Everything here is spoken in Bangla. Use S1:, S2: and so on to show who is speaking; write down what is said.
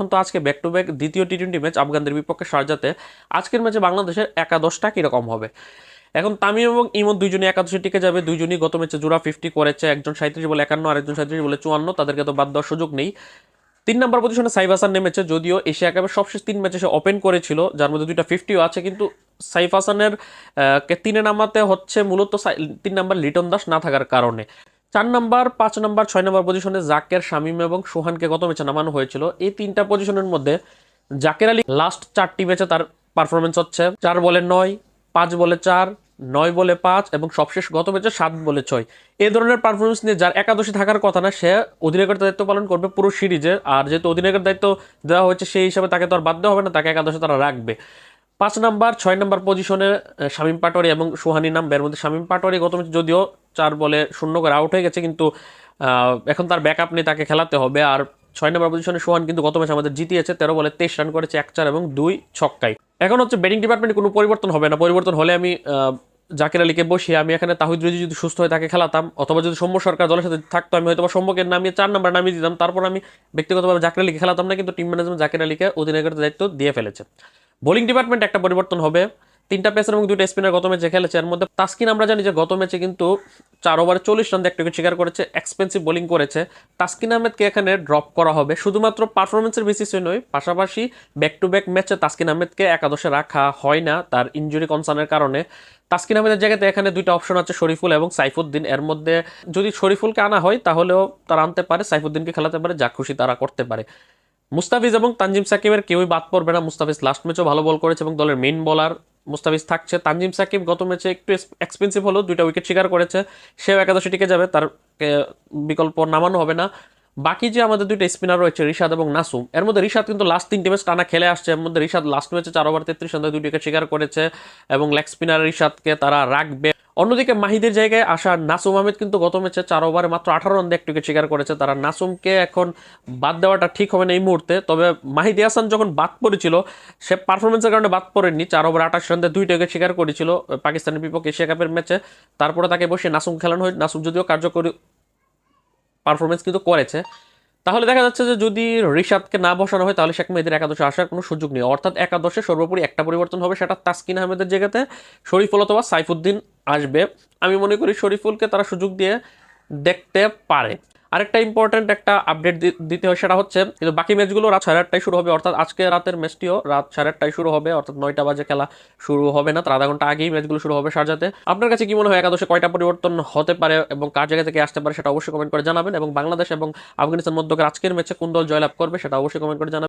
S1: এখন তো আজকে ব্যাক টু ব্যাক দ্বিতীয় টি টোয়েন্টি ম্যাচ আফগানদের বিপক্ষে সারজাতে আজকের ম্যাচে বাংলাদেশের একাদশটা কীরকম হবে? এখন তামিম এবং ইমন দুইজনই একাদশে টিকে যাবে, দুইজনই গত ম্যাচে জোড়া ফিফটি করেছে, একজন সাঁত্রিশ বলে একান্ন আর একজন সাঁত্রিশ বলে চুয়ান্ন, তাদেরকে তো বাদ দেওয়ার সুযোগ নেই। তিন নম্বর পজিশনে সাইফ হাসান নেমেছে যদিও এশিয়া কাপের সবশেষ তিন ম্যাচে সে ওপেন করেছিল, যার মধ্যে দুইটা ফিফটিও আছে, কিন্তু সাইফ হাসানের তিনে নামাতে হচ্ছে মূলত তিন নম্বর লিটন দাস না থাকার কারণে। চার নম্বর, পাঁচ নম্বর, ছয় নম্বর পজিশনে জাকের, শামিম এবং সোহানকে গত ম্যাচে নামানো হয়েছিল। এই তিনটা পজিশনের মধ্যে জাকের আলী লাস্ট চারটি ম্যাচে তার পারফরমেন্স হচ্ছে। চার বলে নয়, পাঁচ বলে চার, নয় বলে পাঁচ এবং সবশেষ গত ম্যাচে সাত বলে ছয়। এই ধরনের পারফরমেন্স নিয়ে যার একাদশী থাকার কথা না, সে অধিনায়কের দায়িত্ব পালন করবে পুরো সিরিজে। আর যেহেতু অধিনায়কের দায়িত্ব দেওয়া হয়েছে, সেই হিসাবে তাকে তো আর বাধ্য হবে না, তাকে একাদশে তারা রাখবে। পাঁচ নাম্বার, ছয় নাম্বার পজিশনে শামীম পাটোয়ারি এবং সোহানি নাম, এর মধ্যে শামীম পাটোয়ারি গত ম্যাচে যদিও চার বলে শূন্য করে আউট হয়ে গেছে, কিন্তু এখন তার ব্যাকআপ নিয়ে তাকে খেলাতে হবে। আর ছয় নম্বর পজিশনে সোহান কিন্তু গত ম্যাচ আমাদের জিতিয়েছে, তেরো বলে তেইশ রান করেছে, এক চার এবং দুই ছক্কায়। এখন হচ্ছে ব্যাটিং ডিপার্টমেন্টে কোনো পরিবর্তন হবে না। পরিবর্তন হলে আমি জাকির আলীকে বসিয়ে আমি এখানে তাহিদ রেজি যদি সুস্থ হয়ে তাকে খেলাতাম, অথবা যদি সৌম্য সরকার দলের সাথে থাকতো, আমি হয়তো সৌম্যকে নামিয়ে চার নাম্বার নামিয়ে দিতাম। তারপর আমি ব্যক্তিগতভাবে জাকির আলীকে খেলাতাম না, কিন্তু টিম ম্যানেজমেন্ট জাকির আলীকে অধিনায়কের দায়িত্ব দিয়ে ফেলেছে। বোলিং ডিপার্টমেন্ট একটা পরিবর্তন হবে। তিনটা পেসার এবং দুইটা স্পিনার গত ম্যাচে খেলেছে। এর মধ্যে তাস্কিন আমরা জানি যে গত ম্যাচে কিন্তু চার ওভারে চল্লিশ রান একটা শিকার করেছে এক্সপেন্সিভ বোলিং করেছে। তাস্কিন আহমেদকে এখানে ড্রপ করা হবে। শুধুমাত্র পারফরমেন্সের বেসিসে নয়, পাশাপাশি ব্যাক টু ব্যাক ম্যাচে তাস্কিন আহমেদকে একাদশে রাখা হয় না তার ইনজুরি কনসার্নের কারণে। তাস্কিন আহমেদের জায়গাতে এখানে দুইটা অপশন আছে, শরীফুল এবং সাইফুদ্দিন। এর মধ্যে যদি শরীফুলকে আনা হয়, তাহলেও তারা আনতে পারে, সাইফুদ্দিনকে খেলাতে পারে, যা খুশি তারা করতে পারে। মুস্তাফিজ এবং তানজিম সাকিবের কেউই বাদ পড়বে না। মুস্তাফিজ লাস্ট ম্যাচও ভালো বল করেছে এবং দলের মেইন বলার মুস্তাফিজ থাকছে। তানজিম সাকিব গত ম্যাচে একটু এক্সপেন্সিভ হলেও দুইটা উইকেট শিকার করেছে। সেও একাদশে টিকে যাবে, তার বিকল্প নামানো হবে না। বাকি যে আমাদের দুইটা স্পিনার রয়েছে, রিশাদ এবং নাসুম, এর মধ্যে রিশাদ কিন্তু লাস্ট তিনটি ম্যাচ টানা খেলে আসছে। এর মধ্যে রিশাদ লাস্ট ম্যাচে চার ওভার তেত্রিশ সন্ধ্যায় দুই উইকেট শিকার করেছে এবং লেগ স্পিনার রিশাদকে তারা রাখবে। অন্যদিকে মাহিদের জায়গায় আসা নাসুম আহমেদ কিন্তু গত ম্যাচে চার ওভারে মাত্র আঠারো রান দিয়ে একটা উইকেট শিকার করেছে। তারা নাসুমকে এখন বাদ দেওয়াটা ঠিক হবে না এই মুহূর্তে। তবে মাহিদি হাসান যখন বাদ পড়েছিল, সে পারফরমেন্সের কারণে বাদ পড়েনি চার ওভার আঠাশ রান দুইটা উইকেট শিকার করেছিল পাকিস্তানের বিপক্ষে এশিয়া কাপের ম্যাচে। তারপরে তাকে বসে নাসুম খেলানো হয় নাসুম যদিও কার্যকরী পারফরমেন্স কিন্তু করেছে তাহলে দেখা যাচ্ছে যে যদি ঋষাদকে না বসানো হয়, তাহলে শেখ মেহেদির একাদশে আসার কোনো সুযোগ নেই। অর্থাৎ একাদশে সর্বোপরি একটা পরিবর্তন হবে, সেটা তাসকিন আহমেদের জায়গাতে। শরীফুল অথবা সাইফুদ্দিন আসবে। আমি মনে করি শরীফুলকে তারা সুযোগ দিয়ে দেখতে পারে। আরেকটা ইম্পর্টেন্ট একটা আপডেট দিতে হয় সেটা হচ্ছে, কিন্তু বাকি ম্যাচগুলো রাত সাড়ে আটটায় শুরু হবে, অর্থাৎ আজকে রাতের ম্যাচটিও রাত সাড়ে আটটায় শুরু হবে, অর্থাৎ নয়টা বাজে খেলা শুরু হবে না, তার আধা ঘণ্টা আগেই ম্যাচগুলো শুরু হবে সারজাতে। আপনার কাছে কি মনে হয় একাদশে কয়টা পরিবর্তন হতে পারে এবং কার জায়গা থেকে আসতে পারে সেটা অবশ্যই কমেন্ট করে জানাবেন, এবং বাংলাদেশ এবং আফগানিস্তান মধ্যকার আজকের ম্যাচে কোন দল জয়লাভ করবে সেটা অবশ্যই কমেন্ট করে জানাবেন।